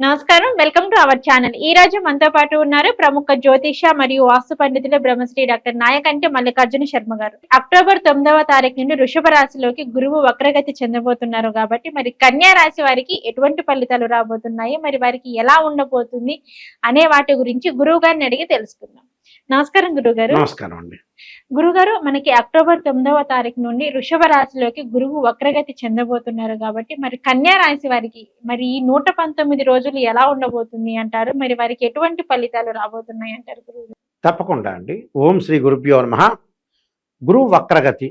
నమస్కారం. Welcome to our channel. ఈ రోజు మనతో పాటు ఉన్నారు ప్రముఖ జ్యోతిష మరియు వాస్తు పండితులు బ్రహ్మశ్రీ డాక్టర్ నాయకంటి మల్లికార్జున శర్మ గారు. అక్టోబర్ తొమ్మిదవ తారీఖు నుండి వృషభ రాశిలోకి గురువు వక్రగతి చెందబోతున్నారు కాబట్టి మరి కన్యా రాశి వారికి ఎటువంటి ఫలితాలు రాబోతున్నాయి? మరి వారికి ఎలా ఉండబోతుంది? అనే వాటి గురించి గురువు గారిని అడిగి తెలుసుకుందాం. నమస్కారం గురువు గారు నమస్కారం అండి. గురుగారు మనకి అక్టోబర్ తొమ్మిదవ తారీఖు నుండి వృషభ రాశిలోకి గురువు వక్రగతి చెందబోతున్నారు కాబట్టి మరి కన్యా రాశి వారికి మరి ఈ నూట పంతొమ్మిది రోజులు ఎలా ఉండబోతుంది అంటారు? మరి వారికి ఎటువంటి ఫలితాలు రాబోతున్నాయి అంటారు గురువు గారు? తప్పకుండా అండి. ఓం శ్రీ గురుభ్యో నమ. గురువు వక్రగతి.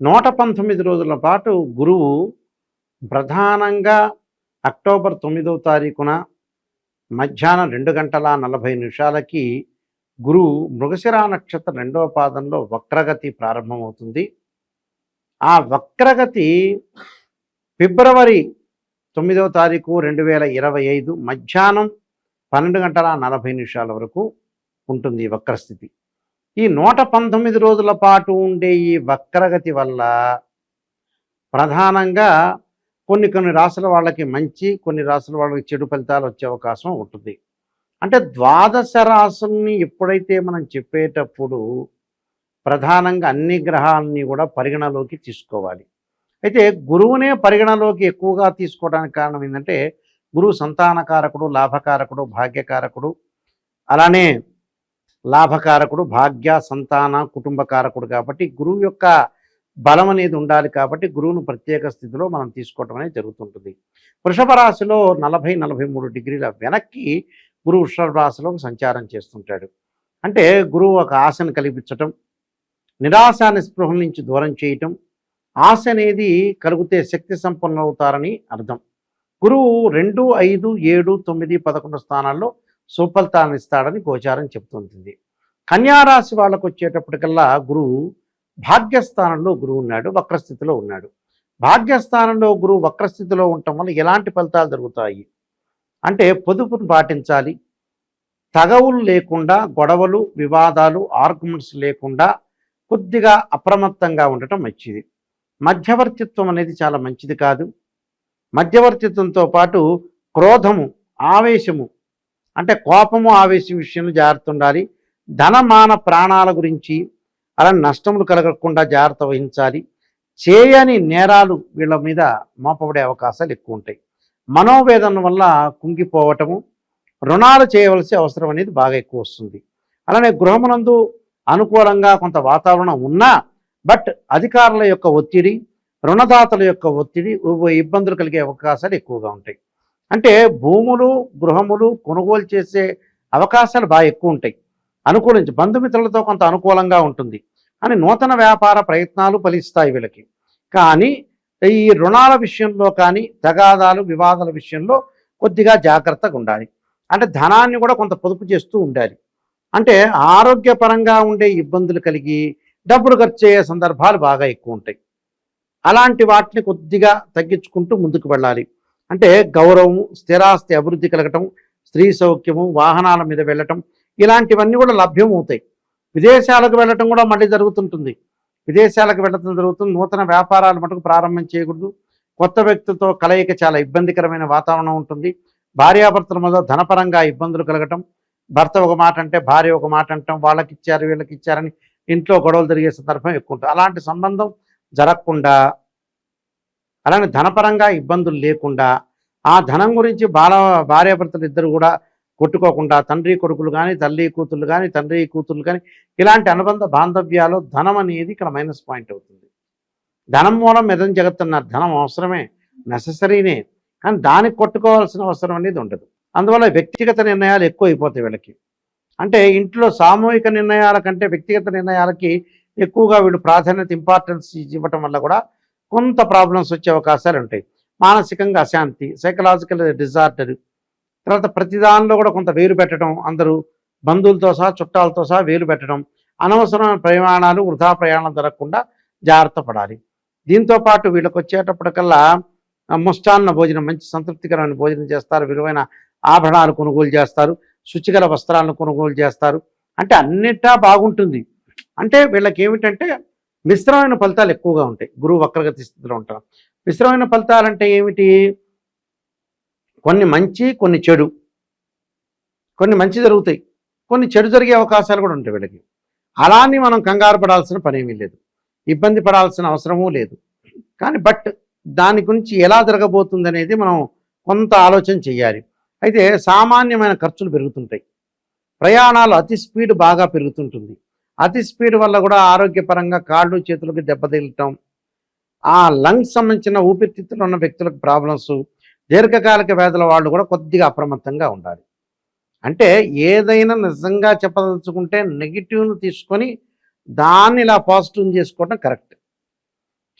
నూట పంతొమ్మిది రోజుల పాటు గురువు ప్రధానంగా అక్టోబర్ తొమ్మిదవ తారీఖున మధ్యాహ్నం రెండు గంటల నలభై నిమిషాలకి గురువు మృగశిరా నక్షత్ర రెండవ పాదంలో వక్రగతి ప్రారంభమవుతుంది. ఆ వక్రగతి ఫిబ్రవరి తొమ్మిదవ తారీఖు రెండు వేల ఇరవై ఐదు మధ్యాహ్నం పన్నెండు గంటల నలభై నిమిషాల వరకు ఉంటుంది ఈ వక్రస్థితి. ఈ నూట పంతొమ్మిది రోజుల పాటు ఉండే ఈ వక్రగతి వల్ల ప్రధానంగా కొన్ని కొన్ని రాసుల వాళ్ళకి మంచి కొన్ని రాసుల వాళ్ళకి చెడు ఫలితాలు వచ్చే అవకాశం ఉంటుంది. అంటే ద్వాదశ రాసుల్ని ఎప్పుడైతే మనం చెప్పేటప్పుడు ప్రధానంగా అన్ని గ్రహాలని కూడా పరిగణలోకి తీసుకోవాలి. అయితే గురువునే పరిగణలోకి ఎక్కువగా తీసుకోవడానికి కారణం ఏంటంటే గురువు సంతానకారకుడు లాభకారకుడు భాగ్యకారకుడు అలానే లాభకారకుడు భాగ్య సంతాన కుటుంబకారకుడు కాబట్టి గురువు యొక్క బలం అనేది ఉండాలి కాబట్టి గురువును ప్రత్యేక స్థితిలో మనం తీసుకోవటం అనేది జరుగుతుంటుంది. వృషభ రాశిలో నలభై నలభై మూడు డిగ్రీల వెనక్కి గురువు వృషభ సంచారం చేస్తుంటాడు. అంటే గురువు ఒక ఆశను కల్పించటం నిరాశ నిస్పృహల నుంచి దూరం చేయటం ఆశ అనేది కలిగితే శక్తి సంపన్నులు అవుతారని అర్థం. గురువు రెండు ఐదు ఏడు తొమ్మిది పదకొండు స్థానాల్లో సుఫలితాన్ని ఇస్తాడని గోచారం చెప్తుంటుంది కన్యారాశి వాళ్ళకు వచ్చేటప్పటికల్లా గురువు భాగ్యస్థానంలో గురువు ఉన్నాడు వక్రస్థితిలో ఉన్నాడు. భాగ్యస్థానంలో గురువు వక్రస్థితిలో ఉండటం వల్ల ఎలాంటి ఫలితాలు జరుగుతాయి? అంటే పొదుపును పాటించాలి తగవులు లేకుండా గొడవలు వివాదాలు ఆర్గ్యుమెంట్స్ లేకుండా కొద్దిగా అప్రమత్తంగా ఉండటం మంచిది. మధ్యవర్తిత్వం అనేది చాలా మంచిది కాదు. మధ్యవర్తిత్వంతో పాటు క్రోధము ఆవేశము అంటే కోపము ఆవేశం విషయంలో జాగ్రత్త ఉండాలి. ధనమాన ప్రాణాల గురించి అలా నష్టములు కలగకుండా జాగ్రత్త వహించాలి. చేయని నేరాలు వీళ్ళ మీద మోపబడే అవకాశాలు ఎక్కువ ఉంటాయి. మనోవేదన వల్ల కుంగిపోవటము రుణాలు చేయవలసి అవసరం అనేది బాగా ఎక్కువ వస్తుంది. అలానే గృహమునందు అనుకూలంగా కొంత వాతావరణం ఉన్నా బట్ అధికారుల యొక్క ఒత్తిడి రుణదాతల యొక్క ఒత్తిడి ఇబ్బందులు కలిగే అవకాశాలు ఎక్కువగా ఉంటాయి. అంటే భూములు గృహములు కొనుగోలు చేసే అవకాశాలు బాగా ఎక్కువ ఉంటాయి. అనుకూలించి బంధుమిత్రులతో కొంత అనుకూలంగా ఉంటుంది. అని నూతన వ్యాపార ప్రయత్నాలు ఫలిస్తాయి వీళ్ళకి. కానీ ఈ రుణాల విషయంలో కానీ తగాదాలు వివాదాల విషయంలో కొద్దిగా జాగ్రత్తగా ఉండాలి. అంటే ధనాన్ని కూడా కొంత పొదుపు చేస్తూ ఉండాలి. అంటే ఆరోగ్యపరంగా ఉండే ఇబ్బందులు కలిగి డబ్బులు ఖర్చు అయ్యే సందర్భాలు బాగా ఎక్కువ ఉంటాయి. అలాంటి వాటిని కొద్దిగా తగ్గించుకుంటూ ముందుకు వెళ్ళాలి. అంటే గౌరవము స్థిరాస్తి అభివృద్ధి కలగటం స్త్రీ సౌఖ్యము వాహనాల మీద వెళ్ళటం ఇలాంటివన్నీ కూడా లభ్యం అవుతాయి. విదేశాలకు వెళ్ళటం కూడా మళ్ళీ జరుగుతుంటుంది. విదేశాలకు వెళ్ళటం జరుగుతుంది. నూతన వ్యాపారాలు మటుకు ప్రారంభం చేయకూడదు. కొత్త వ్యక్తులతో కలయిక చాలా ఇబ్బందికరమైన వాతావరణం ఉంటుంది. భార్యాభర్తల మీద ధనపరంగా ఇబ్బందులు కలగటం భర్త ఒక మాట అంటే భార్య ఒక మాట అంటాం వాళ్ళకి ఇచ్చారు వీళ్ళకి ఇచ్చారని ఇంట్లో గొడవలు జరిగే సందర్భం ఎక్కువ ఉంటుంది అలాంటి సంబంధం జరగకుండా అలానే ధనపరంగా ఇబ్బందులు లేకుండా ఆ ధనం గురించి బాల భార్యాభర్తలు ఇద్దరు కూడా కొట్టుకోకుండా తండ్రి కొడుకులు కానీ తల్లి కూతుళ్ళు కానీ తండ్రి కూతుళ్ళు కానీ ఇలాంటి అనుబంధ బాంధవ్యాలు ధనం అనేది ఇక్కడ మైనస్ పాయింట్ అవుతుంది. ధనం మూలం మెదం జగత్తన్నారు ధనం అవసరమే నెససరీనే కానీ దానికి కొట్టుకోవాల్సిన అవసరం అనేది ఉండదు. అందువల్ల వ్యక్తిగత నిర్ణయాలు ఎక్కువ అయిపోతాయి వీళ్ళకి. అంటే ఇంట్లో సామూహిక నిర్ణయాల కంటే వ్యక్తిగత నిర్ణయాలకి ఎక్కువగా వీళ్ళు ప్రాధాన్యత ఇంపార్టెన్స్ ఇవ్వటం వల్ల కూడా కొంత ప్రాబ్లమ్స్ వచ్చే అవకాశాలు ఉంటాయి. మానసికంగా అశాంతి సైకలాజికల్ డిజార్డర్ తర్వాత ప్రతిదానిలో కూడా కొంత వేలు పెట్టడం అందరూ బంధువులతో సహా చుట్టాలతో సహా వేలు పెట్టడం అనవసరమైన ప్రయాణాలు వృధా ప్రయాణం జరగకుండా జాగ్రత్త పడాలి. దీంతో పాటు వీళ్ళకి వచ్చేటప్పటికల్లా ముష్టాన్న భోజనం మంచి సంతృప్తికరమైన భోజనం చేస్తారు. విలువైన ఆభరణాలు కొనుగోలు చేస్తారు. శుచిగల వస్త్రాలను కొనుగోలు చేస్తారు. అంటే అన్నిటా బాగుంటుంది. అంటే వీళ్ళకి ఏమిటంటే మిశ్రమైన ఫలితాలు ఎక్కువగా ఉంటాయి. గురువు వక్రగతి స్థితిలో ఉంటారు. మిశ్రమైన ఫలితాలు అంటే ఏమిటి? కొన్ని మంచి కొన్ని చెడు. కొన్ని మంచి జరుగుతాయి. కొన్ని చెడు జరిగే అవకాశాలు కూడా ఉంటాయి వీళ్ళకి. అలానే మనం కంగారు పడాల్సిన పనేమీ లేదు. ఇబ్బంది పడాల్సిన అవసరమూ లేదు. కానీ బట్ దాని గురించి ఎలా జరగబోతుంది అనేది మనం కొంత ఆలోచన చేయాలి. అయితే సామాన్యమైన ఖర్చులు పెరుగుతుంటాయి. ప్రయాణాలు అతి స్పీడ్ బాగా పెరుగుతుంటుంది. అతి స్పీడ్ వల్ల కూడా ఆరోగ్యపరంగా కాళ్ళు చేతులకు దెబ్బతిలటం ఆ లంగ్స్ సంబంధించిన ఊపిరితిత్తులు ఉన్న వ్యక్తులకు ప్రాబ్లమ్స్ దీర్ఘకాలిక వ్యాధుల వాళ్ళు కూడా కొద్దిగా అప్రమత్తంగా ఉండాలి. అంటే ఏదైనా నిజంగా చెప్పదలుచుకుంటే నెగిటివ్ను తీసుకొని దాన్ని ఇలా పాజిటివ్ చేసుకోవడం కరెక్ట్.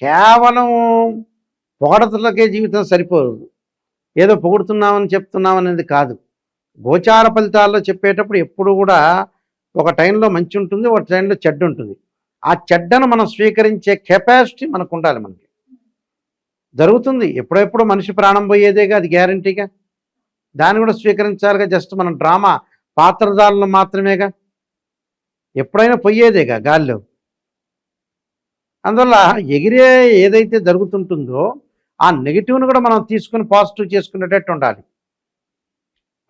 కేవలం పొగడతలకే జీవితం సరిపోదు. ఏదో పొగుడుతున్నామని చెప్తున్నామనేది కాదు. గోచార ఫలితాల్లో చెప్పేటప్పుడు ఎప్పుడు కూడా ఒక టైంలో మంచి ఉంటుంది ఒక టైంలో చెడ్డ ఉంటుంది ఆ చెడ్డను మనం స్వీకరించే కెపాసిటీ మనకు ఉండాలి మనకి. జరుగుతుంది. ఎప్పుడెప్పుడు మనిషి ప్రాణం పోయేదేగా అది గ్యారంటీగా. దాన్ని కూడా స్వీకరించాలిగా జస్ట్ మనం డ్రామా పాత్రధారులు మాత్రమేగా. ఎప్పుడైనా పోయేదేగా గాల్లో. అందువల్ల ఎగిరే ఏదైతే జరుగుతుంటుందో ఆ నెగిటివ్ను కూడా మనం తీసుకుని పాజిటివ్ చేసుకునేటట్టు ఉండాలి.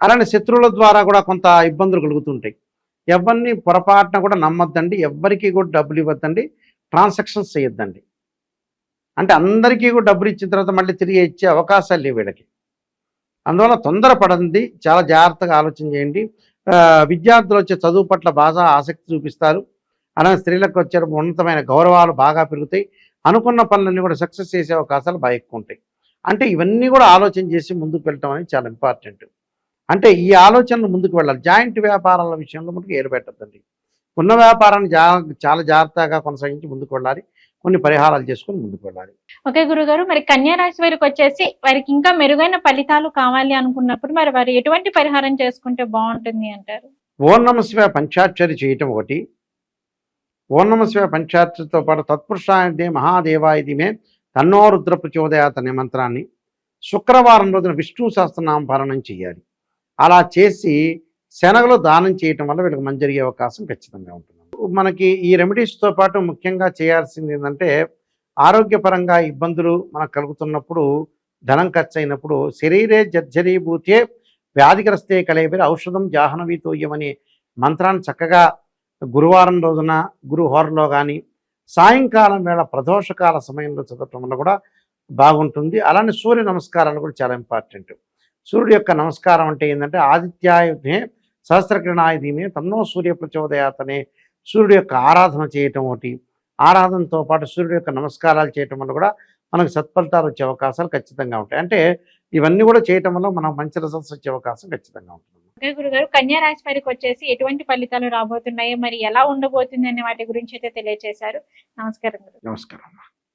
అలానే శత్రువుల ద్వారా కూడా కొంత ఇబ్బందులు కలుగుతుంటాయి. ఎవరిని పొరపాటున కూడా నమ్మొద్దండి ఎవ్వరికి కూడా డబ్బులు ఇవ్వద్దండి ట్రాన్సాక్షన్స్ చేయొద్దండి. అంటే అందరికీ కూడా డబ్బులు ఇచ్చిన తర్వాత మళ్ళీ తిరిగి ఇచ్చే అవకాశాలు లేవు వీళ్ళకి. అందువల్ల తొందరపడండి చాలా జాగ్రత్తగా ఆలోచన చేయండి. విద్యార్థులు వచ్చే చదువు పట్ల బాగా ఆసక్తి చూపిస్తారు. అలానే స్త్రీలకు వచ్చే ఉన్నతమైన గౌరవాలు బాగా పెరుగుతాయి. అనుకున్న పనులన్నీ కూడా సక్సెస్ చేసే అవకాశాలు బాగా ఎక్కువ ఉంటాయి. అంటే ఇవన్నీ కూడా ఆలోచన చేసి ముందుకు వెళ్ళటం అనేది చాలా ఇంపార్టెంట్. అంటే ఈ ఆలోచనలు ముందుకు వెళ్ళాలి. జాయింట్ వ్యాపారాల విషయంలో మనకు ఏలు పెట్టద్దండి. ఉన్న వ్యాపారాన్ని జా చాలా జాగ్రత్తగా కొనసాగించి ముందుకు వెళ్ళాలి. కొన్ని పరిహారాలు చేసుకొని ముందుకు వెళ్ళాలి. ఓకే గురుగారు మరి కన్యా రాశి వారికి వచ్చేసి వారికి ఇంకా మెరుగైన ఫలితాలు కావాలి అనుకున్నప్పుడు మరి వారు ఎటువంటి పరిహారం చేసుకుంటే బాగుంటుంది అంటారు? ఓం నమ శివ పంచాక్షరి చేయటం ఒకటి. ఓం నమ శివ పంచాక్షరితో పాటు తత్పురుషాయుధే మహాదేవాయుధిమే తన్నో రుద్ర ప్రచోదయాత్ అనే మంత్రాన్ని శుక్రవారం రోజున విష్ణు సహస్రనామ పాలనం చేయాలి. అలా చేసి శనగలు దానం చేయటం వల్ల వీళ్ళకి మంచి జరిగే అవకాశం ఖచ్చితంగా ఉంటుంది. మనకి ఈ రెమెడీస్తో పాటు ముఖ్యంగా చేయాల్సింది ఏంటంటే ఆరోగ్యపరంగా ఇబ్బందులు మనకు కలుగుతున్నప్పుడు ధనం ఖర్చు అయినప్పుడు శరీరే జర్జరీభూతే వ్యాధిగ్రస్తే కలేబిరి ఔషధం జాహ్నవీతోయ్యమనే మంత్రాన్ని చక్కగా గురువారం రోజున గురుహోరలో కానీ సాయంకాలం వేళ ప్రదోషకాల సమయంలో చదవటం వల్ల కూడా బాగుంటుంది. అలానే సూర్య నమస్కారాలు కూడా చాలా ఇంపార్టెంట్. సూర్యుడు యొక్క నమస్కారం అంటే ఏంటంటే ఆదిత్యాయుధే సహస్రకిరణాయుధీమే తన్నో సూర్య ప్రచోదయాతనే సూర్యుడు యొక్క ఆరాధన చేయటం ఒకటి. ఆరాధనతో పాటు సూర్యుడు యొక్క నమస్కారాలు చేయటం వల్ల కూడా మనకు సత్ఫలితాలు వచ్చే అవకాశాలు ఖచ్చితంగా ఉంటాయి. అంటే ఇవన్నీ కూడా చేయటం వల్ల మనకు మంచి రిజల్ట్స్ వచ్చే అవకాశం ఖచ్చితంగా ఉంటుంది. ఓకే గురుగారు కన్యా రాశి వారికి వచ్చేసి ఎటువంటి ఫలితాలు రాబోతున్నాయి మరి ఎలా ఉండబోతుంది అనే వాటి గురించి అయితే తెలియజేశారు నమస్కారం గురు. నమస్కారం